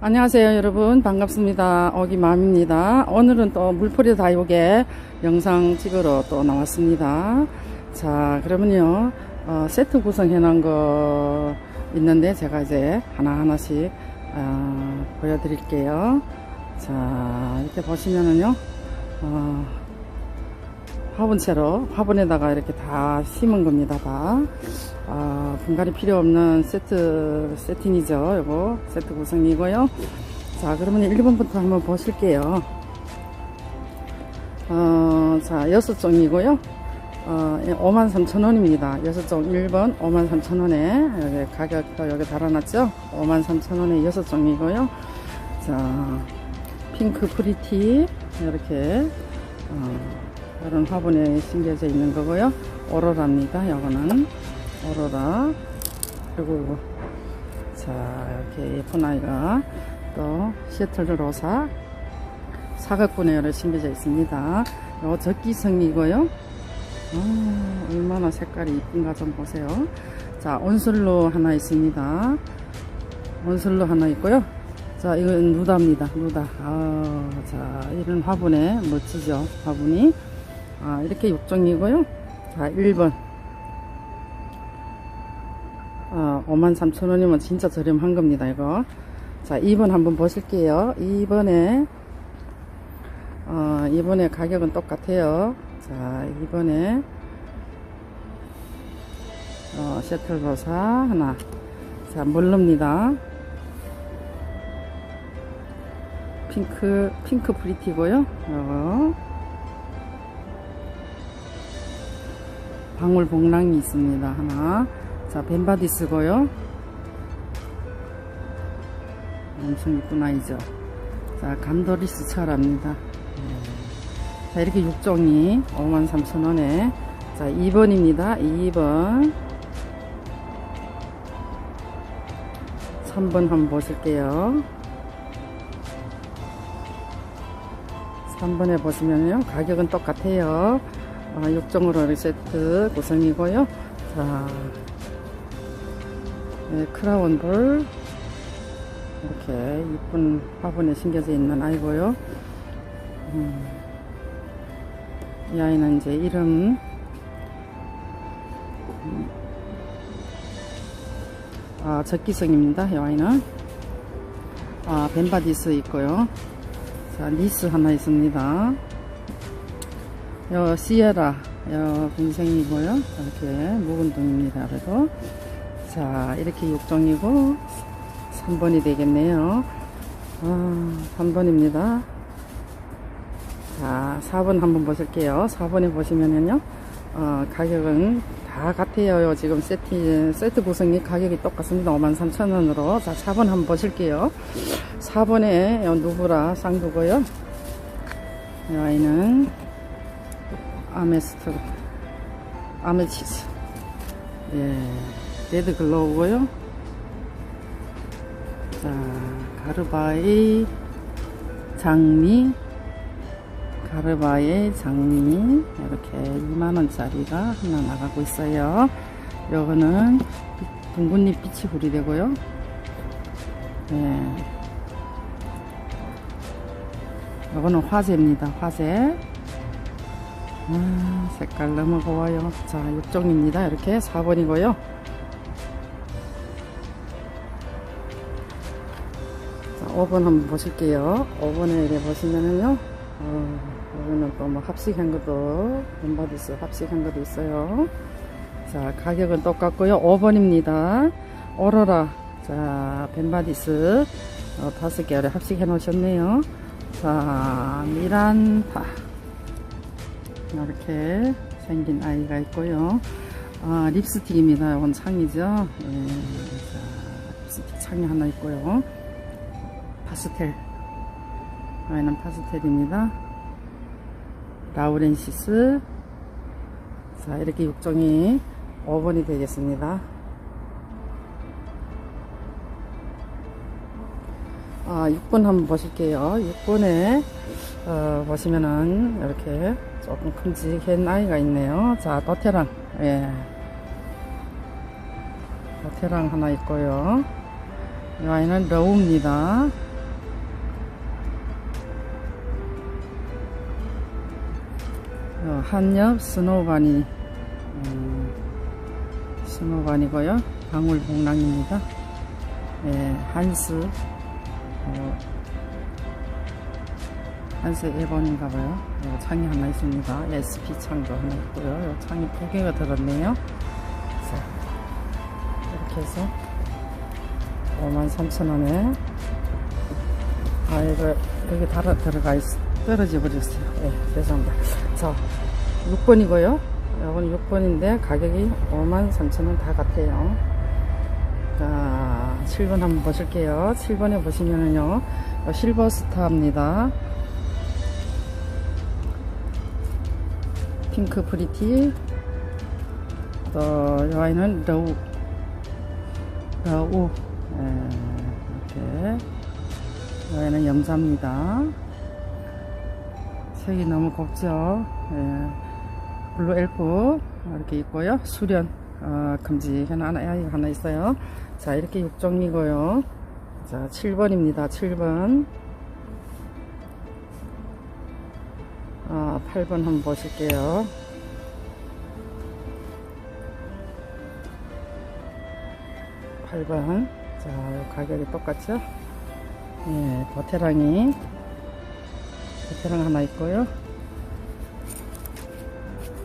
안녕하세요 여러분. 반갑습니다. 어기맘입니다. 오늘은 또 물풀이 다육에 영상 찍으러 또 나왔습니다. 자 그러면요 어, 세트 구성해 놓은 거 있는데 제가 이제 하나하나씩 어, 보여드릴게요. 자 이렇게 보시면은요 어, 화분채로 화분에다가 이렇게 다 심은 겁니다 다. 아, 분갈이 필요 없는 세트 세팅이죠 요거. 세트 구성이고요. 자 그러면 1번부터 한번 보실게요. 어, 자 여섯 종이고요. 어, 53,000원입니다. 여섯 종 1번 53,000원에 여기 가격 여기 달아놨죠? 53,000원에 여섯 종이고요. 자 핑크 프리티 이렇게 어, 이런 화분에 심겨져 있는 거고요. 오로라입니다 요거는. 오로라. 그리고 자 이렇게 예쁜 아이가 또 시애틀 로사 사각분해로 심겨져 있습니다. 요 적기성이고요. 아, 얼마나 색깔이 이쁜가 좀 보세요. 자 온슬로 하나 있습니다. 온슬로 하나 있고요. 자 이건 누다입니다. 누다. 아, 자 이런 화분에 멋지죠 화분이 아, 이렇게 6종이고요 자 1번 어, 53,000원이면 진짜 저렴한 겁니다, 이거. 자, 2번 한번 보실게요. 2번에, 어, 2번에 가격은 똑같아요. 자, 2번에, 어, 셔틀로사 하나. 자, 멀릅니다. 핑크, 핑크 프리티고요. 어. 방울 봉랑이 있습니다, 하나. 자, 벤바디스고요. 엄청 이쁜 아이죠. 자, 감도리스 철합니다. 네. 자, 이렇게 6종이 53,000원에. 자, 2번입니다. 2번. 3번 한번 보실게요. 3번에 보시면요. 가격은 똑같아요. 어, 6종으로 세트 구성이고요. 자, 네, 크라운 볼 이렇게 이쁜 화분에 심겨져 있는 아이고요. 음, 이 아이는 이제 이름 음, 아, 적기성입니다. 이 아이는 아, 벤바디스 있고요. 자, 니스 하나 있습니다. 요 시에라 요 분생이고요. 이렇게 묵은 동입니다. 그래도. 자 이렇게 6종이고 3번이 되겠네요. 아, 3번입니다. 자 4번 한번 보실게요. 4번에 보시면은요 어, 가격은 다 같아요. 지금 세트, 세트 구성이 가격이 똑같습니다. 53,000원으로. 자 4번 한번 보실게요. 4번에 누브라 쌍두고요. 이 아이는 아메스트 아메치스 예. 레드 글로우고요. 자, 가르바의 장미, 가르바의 장미 이렇게 2만원짜리가 하나 나가고 있어요. 요거는 둥근잎 빛이 구리되고요. 네. 요거는 화재입니다. 화재. 아, 색깔 너무 고와요. 자, 6종입니다. 이렇게 4번이고요. 자, 5번 한번 보실게요. 5번에 이렇게 보시면은요, 어, 여기는 또 뭐 합식한 것도, 벤바디스 합식한 것도 있어요. 자, 가격은 똑같고요. 5번입니다. 오로라. 자, 벤바디스. 어, 다섯 개를 합식해 놓으셨네요. 자, 미란타. 이렇게 생긴 아이가 있고요. 아, 립스틱입니다. 이건 창이죠. 예, 자, 립스틱 창이 하나 있고요. 파스텔. 아이는 파스텔입니다. 라우렌시스. 자, 이렇게 6종이 5번이 되겠습니다. 아, 6번 한번 보실게요. 6번에, 어, 보시면은 이렇게 조금 큼직한 아이가 있네요. 자 도테랑. 예. 도테랑 하나 있고요. 이 아이는 러우입니다. 어, 한엽 스노바니. 음, 스노우바니고요. 방울 봉랑입니다. 예, 한스 어, 한스 1번인가봐요. 창이 하나 있습니다. SP 창도 하나 있고요. 요 창이 두 개가 들었네요. 자, 이렇게 해서 53,000원에 아 이거 여기 달아 들어가 있 떨어져 버렸어요. 예 죄송합니다. 자 6번이고요. 이건 6번인데 가격이 53,000원 다 같아요. 자 7번 한번 보실게요. 7번에 보시면은요 실버스타입니다 핑크 프리티 또 여아이는 러우 러우 예, 이렇게 여기는 영자입니다. 색이 너무 곱죠. 예, 블루 엘프 이렇게 있고요. 수련 어, 금지 하나 하나 있어요. 자 이렇게 6종이고요. 자 7번입니다. 7번 아, 8번 한번 보실게요. 8번 자 가격이 똑같죠? 예 버테랑이. 버테랑 하나 있고요.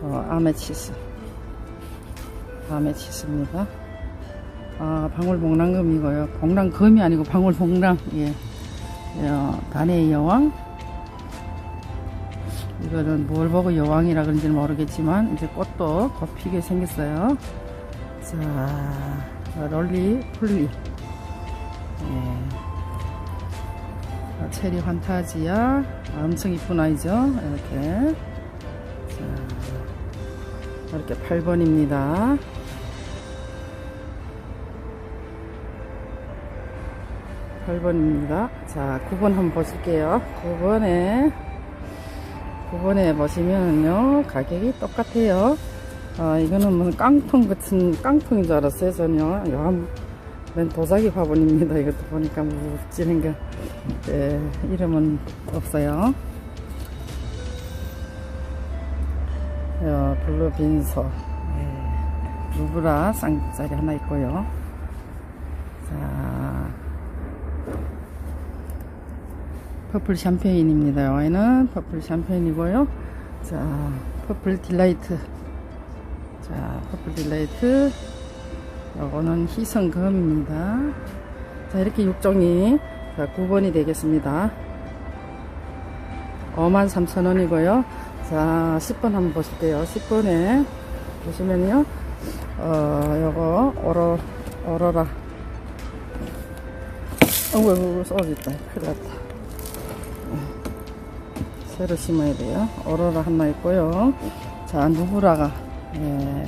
어, 아메치스. 아메치스입니다. 아 방울봉랑금이고요. 봉랑금이 아니고 방울봉랑. 예, 예 어, 단의 여왕 이거는 뭘 보고 여왕이라 그런지는 모르겠지만 이제 꽃도 곧 피게 생겼어요. 자 롤리 풀리. 예. 아, 체리 환타지아. 아, 엄청 이쁜 아이죠? 이렇게. 자, 이렇게 8번입니다. 8번입니다. 자 9번 한번 보실게요. 9번에 9번에 보시면요. 가격이 똑같아요. 아 이거는 뭐 깡통 같은 깡통인 줄 알았어요 전혀. 이거 맨 도자기 화분입니다. 이것도 보니까 뭐 묵지는 게. 네, 이름은 없어요. 어, 블루 빈소 네, 루브라 쌍짜리 하나 있고요. 자 퍼플 샴페인입니다. 와인은 퍼플 샴페인이고요. 자 퍼플 딜라이트. 자 퍼플 딜라이트. 요거는 희성금입니다. 자 이렇게 6종이 자 9번이 되겠습니다. 53,000원이고요. 자 10번 한번 보실게요. 10번에 보시면요. 어 요거 오로 오로라. 어우 쏘졌다. 큰일 났다 새로 심어야 돼요 오로라 하나 있고요 자 누브라가 예.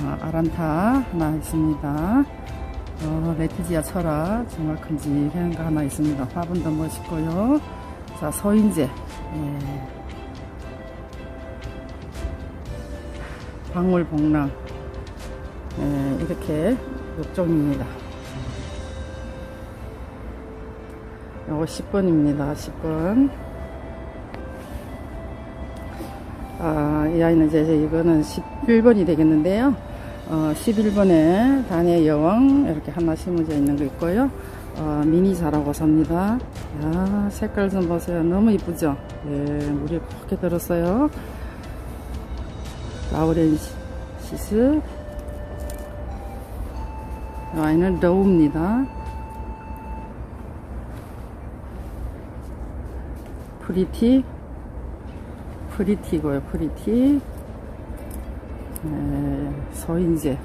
어, 아란타 하나 있습니다. 어, 레티지아 철화 정말 큼직한 거 하나 있습니다. 화분도 멋있고요. 자 서인재 예. 방울복랑 예, 이렇게 6종입니다. 요거 10번입니다. 10번 아, 이 아이는 이제 이거는 11번이 되겠는데요. 어, 11번에 단의 여왕 이렇게 하나 심어져 있는 거 있고요. 어, 미니 자라고 삽니다. 야, 색깔 좀 보세요. 너무 이쁘죠? 예, 물이 그렇게 들었어요. 라우렌시스. 이 아이는 러우입니다. 프리티. 프리티고요 프리티. 네, 서인재.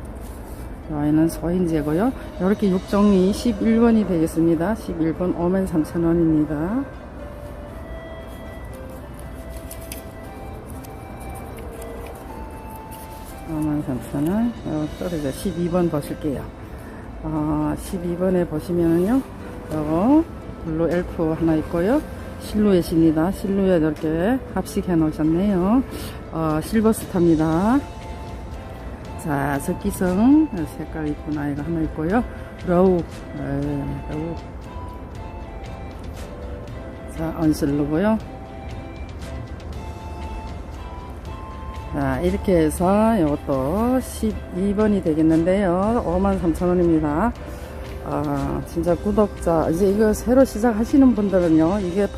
여기는 서인재고요. 이렇게 6종이 11번이 되겠습니다. 11번 5만 3천원입니다. 5만 3천원. 떨어져. 12번 보실게요. 어, 12번에 보시면은요 요거 블루 엘프 하나 있고요 실루엣입니다. 실루엣 이렇게 합식해 놓으셨네요. 어, 실버스타입니다. 자, 석기성 색깔 이쁜 아이가 하나 있고요. 러우, 에, 러우. 자, 언슬로고요. 자, 이렇게 해서 이것도 12번이 되겠는데요. 53,000원입니다. 아, 진짜 구독자, 이제 이거 새로 시작하시는 분들은요, 이게 막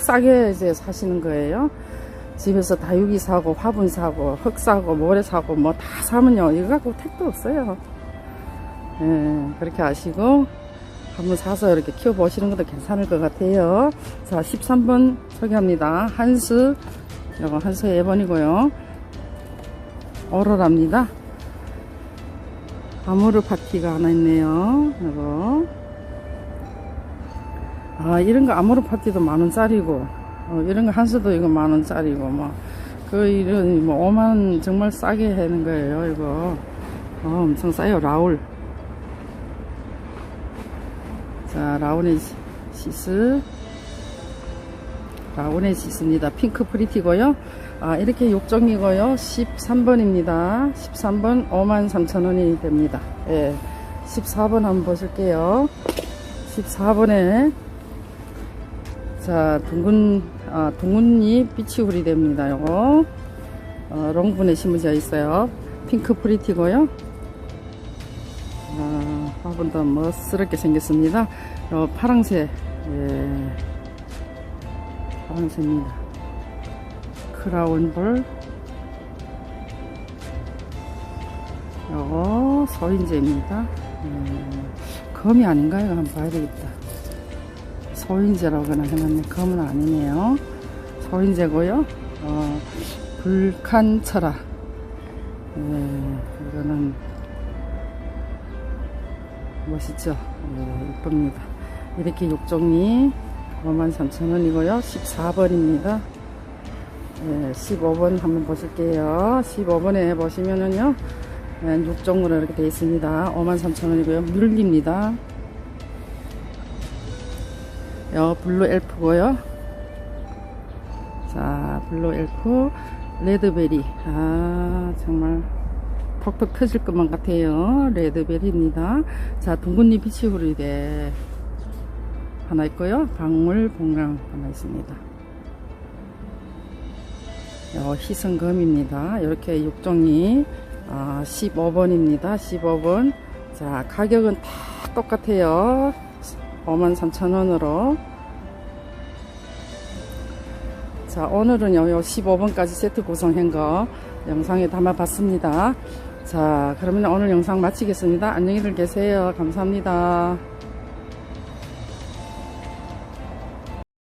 싸게 이제 사시는 거예요. 집에서 다육이 사고, 화분 사고, 흙 사고, 모래 사고, 뭐 다 사면요, 이거 갖고 택도 없어요. 예, 그렇게 아시고, 한번 사서 이렇게 키워보시는 것도 괜찮을 것 같아요. 자, 13번 소개합니다. 한스, 이거 한스 1번이고요. 오로라입니다. 아모르 파티가 하나 있네요. 이거. 아, 이런 거 아모르 파티도 만 원짜리고, 어, 이런 거 한스도 이거 만 원짜리고, 뭐, 그, 이런, 뭐, 5만 정말 싸게 하는 거예요, 이거. 어, 엄청 싸요, 라울. 자, 라운의 시- 시스. 라운의 시스입니다. 핑크 프리티고요. 아, 이렇게 욕정이고요. 13번입니다. 13번 53,000원이 됩니다. 예. 14번 한번 보실게요. 14번에 자, 둥근 아, 둥근잎 비치우리 됩니다. 요거. 어, 롱분에 심어져 있어요. 핑크 프리티고요. 아, 화분도 멋스럽게 생겼습니다. 요 파랑새, 예, 파랑새입니다. 크라운볼, 요거 소인재입니다. 음, 검이 아닌가요? 한번 봐야 되겠다. 소인재라고나 해놨네. 검은 아니네요. 소인재고요. 어, 불칸철아. 예, 이거는 멋있죠? 예, 이쁩니다. 이렇게 육종이 53,000원이고요. 14번입니다. 예, 15번 한번 보실게요. 15번에 보시면은요, 예, 육종으로 이렇게 되어 있습니다. 53,000원이고요. 물기입니다. 요, 블루 엘프고요. 자, 블루 엘프, 레드베리. 아, 정말 톡톡 터질 것만 같아요. 레드베리입니다. 자, 둥근잎 피치후리대 하나 있고요. 방울 봉랑 하나 있습니다. 요, 희성금입니다. 이렇게 육종이 아, 15번입니다. 15번. 자, 가격은 다 똑같아요. 53,000원으로. 자, 오늘은요, 요 15번까지 세트 구성한 거 영상에 담아봤습니다. 자, 그러면 오늘 영상 마치겠습니다. 안녕히들 계세요. 감사합니다.